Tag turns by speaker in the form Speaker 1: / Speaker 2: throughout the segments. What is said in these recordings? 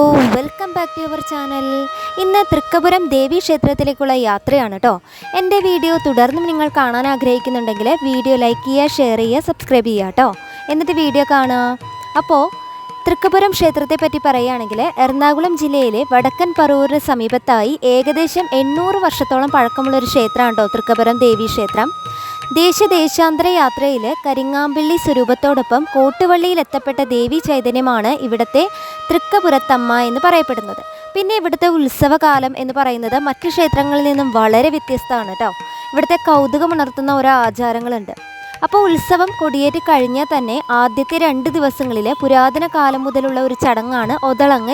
Speaker 1: Oh welcome back to your channel ഇന്ന് തൃക്കപുരം ദേവി ക്ഷേത്രത്തിലേക്കുള്ള യാത്രയാണ് കേട്ടോ എന്റെ വീഡിയോ തുടർന്നും നിങ്ങൾ കാണാൻ ആഗ്രഹിക്കുന്നുണ്ടെങ്കിൽ വീഡിയോ ലൈക്ക് ചെയ്യുക ഷെയർ ചെയ്യുക സബ്സ്ക്രൈബ് ചെയ്യുക കേട്ടോ എന്നിട്ട് വീഡിയോ കാണുക. അപ്പോൾ തൃക്കപുരം ക്ഷേത്രത്തെ പറ്റി പറയുകയാണെങ്കിൽ എറണാകുളം ജില്ലയിലെ വടക്കൻ പറവൂരിന് സമീപത്തായി ഏകദേശം എണ്ണൂറ് വർഷത്തോളം പഴക്കമുള്ള ഒരു ക്ഷേത്രമാണ് കേട്ടോ തൃക്കപുരം ദേവി ക്ഷേത്രം. ദേശദേശാന്തര യാത്രയിൽ കരിങ്ങാമ്പിള്ളി സ്വരൂപത്തോടൊപ്പം കോട്ടുവള്ളിയിൽ എത്തപ്പെട്ട ദേവി ചൈതന്യമാണ് ഇവിടുത്തെ തൃക്കപുരത്തമ്മ എന്ന് പറയപ്പെടുന്നത്. പിന്നെ ഇവിടുത്തെ ഉത്സവകാലം എന്ന് പറയുന്നത് മറ്റു ക്ഷേത്രങ്ങളിൽ നിന്നും വളരെ വ്യത്യസ്തമാണ് കേട്ടോ. ഇവിടുത്തെ കൗതുകമുണർത്തുന്ന ഓരോ ആചാരങ്ങളുണ്ട്. അപ്പോൾ ഉത്സവം കൊടിയേറ്റ് കഴിഞ്ഞാൽ തന്നെ ആദ്യത്തെ രണ്ട് ദിവസങ്ങളിൽ പുരാതന കാലം മുതലുള്ള ഒരു ചടങ്ങാണ് ഒതളങ്ങ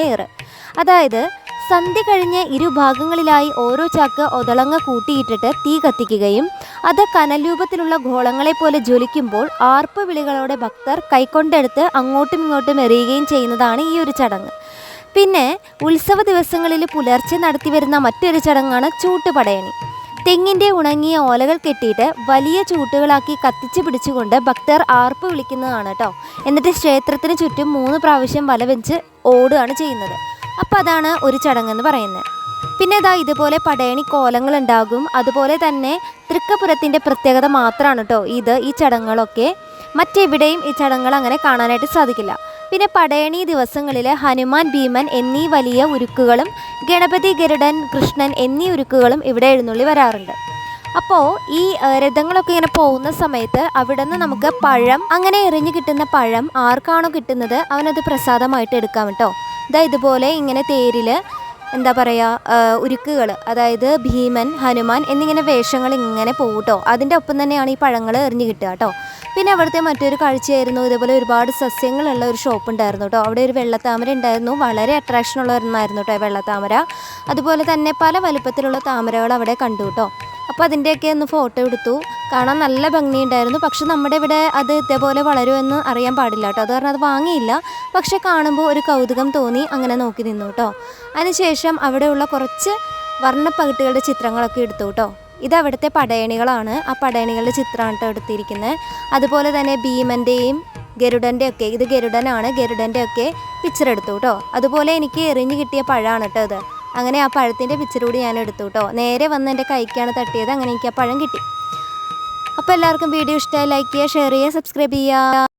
Speaker 1: അതായത് സന്ധ്യ കഴിഞ്ഞ് ഇരുഭാഗങ്ങളിലായി ഓരോ ചാക്ക് ഒതളങ്ങ കൂട്ടിയിട്ടിട്ട് തീ കത്തിക്കുകയും അത് കനൽ രൂപത്തിലുള്ള ഗോളങ്ങളെ പോലെ ജ്വലിക്കുമ്പോൾ ആർപ്പ് വിളികളോടെ ഭക്തർ കൈക്കൊണ്ടെടുത്ത് അങ്ങോട്ടും ഇങ്ങോട്ടും എറിയുകയും ചെയ്യുന്നതാണ് ഈ ഒരു ചടങ്ങ്. പിന്നെ ഉത്സവ ദിവസങ്ങളിൽ പുലർച്ചെ നടത്തിവരുന്ന മറ്റൊരു ചടങ്ങാണ് ചൂട്ടുപടയണി. തെങ്ങിന്റെ ഉണങ്ങിയ ഓലകൾ കെട്ടിയിട്ട് വലിയ ചൂട്ടുകളാക്കി കത്തിച്ച് പിടിച്ചുകൊണ്ട് ഭക്തർ ആർപ്പ് വിളിക്കുന്നതാണ് കേട്ടോ എന്നിട്ട് ക്ഷേത്രത്തിന് ചുറ്റും മൂന്ന് പ്രാവശ്യം വല വെച്ച് ഓടുകയാണ് ചെയ്യുന്നത്. അപ്പോൾ അതാണ് ഒരു ചടങ്ങെന്ന് പറയുന്നത്. പിന്നെ ഇതാ ഇതുപോലെ പടയണി കോലങ്ങൾ ഉണ്ടാകും അതുപോലെ തന്നെ തൃക്കപുരത്തിന്റെ പ്രത്യേകത മാത്രമാണ് കേട്ടോ ഇത് ഈ ചടങ്ങുകളൊക്കെ. മറ്റെവിടെയും ഈ ചടങ്ങുകൾ അങ്ങനെ കാണാനായിട്ട് സാധിക്കില്ല. പിന്നെ പടയണി ദിവസങ്ങളിൽ ഹനുമാൻ ഭീമൻ എന്നീ വലിയ ഉരുക്കുകളും ഗണപതി ഗരുഡൻ കൃഷ്ണൻ എന്നീ ഉരുക്കുകളും ഇവിടെ എഴുന്നള്ളി വരാറുണ്ട്. അപ്പോൾ ഈ രഥങ്ങളൊക്കെ ഇങ്ങനെ പോകുന്ന സമയത്ത് അവിടെ നിന്ന് നമുക്ക് പഴം അങ്ങനെ എറിഞ്ഞു കിട്ടുന്ന പഴം ആർക്കാണോ കിട്ടുന്നത് അവനത് പ്രസാദമായിട്ട് എടുക്കാം കേട്ടോ ഇതാ ഇതുപോലെ ഇങ്ങനെ തേരിൽ എന്താ പറയുക ഉരുക്കുകൾ അതായത് ഭീമൻ ഹനുമാൻ എന്നിങ്ങനെ വേഷങ്ങൾ ഇങ്ങനെ പോകും കേട്ടോ അതിന്റെ ഒപ്പം തന്നെയാണ് ഈ പഴങ്ങൾ എറിഞ്ഞു കിട്ടുക കേട്ടോ. പിന്നെ അവിടുത്തെ മറ്റൊരു കാഴ്ചയായിരുന്നു ഇതുപോലെ ഒരുപാട് സസ്യങ്ങളുള്ള ഒരു ഷോപ്പ് ഉണ്ടായിരുന്നു കേട്ടോ. അവിടെ ഒരു വെള്ളത്താമര ഉണ്ടായിരുന്നു. വളരെ അട്രാക്ഷൻ ഉള്ള ഒരെണ്ണമായിരുന്നു കേട്ടോ വെള്ളത്താമര. അതുപോലെ തന്നെ പല വലുപ്പത്തിലുള്ള താമരകൾ അവിടെ കണ്ടു കേട്ടോ. അപ്പോൾ അതിന്റെയൊക്കെ ഒന്ന് ഫോട്ടോ എടുത്തു. കാണാൻ നല്ല ഭംഗിയുണ്ടായിരുന്നു. പക്ഷെ നമ്മുടെ ഇവിടെ അത് ഇതേപോലെ വളരുമെന്ന് അറിയാൻ പാടില്ല കേട്ടോ. അത് കാരണം അത് വാങ്ങിയില്ല. പക്ഷെ കാണുമ്പോൾ ഒരു കൗതുകം തോന്നി അങ്ങനെ നോക്കി നിന്നു കേട്ടോ. അതിനുശേഷം അവിടെയുള്ള കുറച്ച് വർണപ്പകിട്ടുകളുടെ ചിത്രങ്ങളൊക്കെ എടുത്തു കേട്ടോ. ഇത് അവിടുത്തെ പടയണികളാണ്. ആ പടയണികളുടെ ചിത്രമാണ് കേട്ടോ എടുത്തിരിക്കുന്നത്. അതുപോലെ തന്നെ ഭീമന്റെയും ഗരുഡന്റെ ഒക്കെ. ഇത് ഗരുഡനാണ്. ഗരുഡന്റെ ഒക്കെ പിക്ചർ എടുത്തു കേട്ടോ. അതുപോലെ എനിക്ക് എറിഞ്ഞു കിട്ടിയ പഴമാണ് കേട്ടോ ഇത്. അങ്ങനെ ആ പഴത്തിന്റെ പിക്ചർ കൂടി ഞാൻ എടുത്തു കേട്ടോ. നേരെ വന്ന് എന്റെ കൈക്കാണ് തട്ടിയത്. അങ്ങനെ എനിക്ക് ആ പഴം കിട്ടി. അപ്പോൾ എല്ലാവർക്കും വീഡിയോ ഇഷ്ടമായി ലൈക്ക് ചെയ്യുക ഷെയർ ചെയ്യുക സബ്സ്ക്രൈബ് ചെയ്യുക.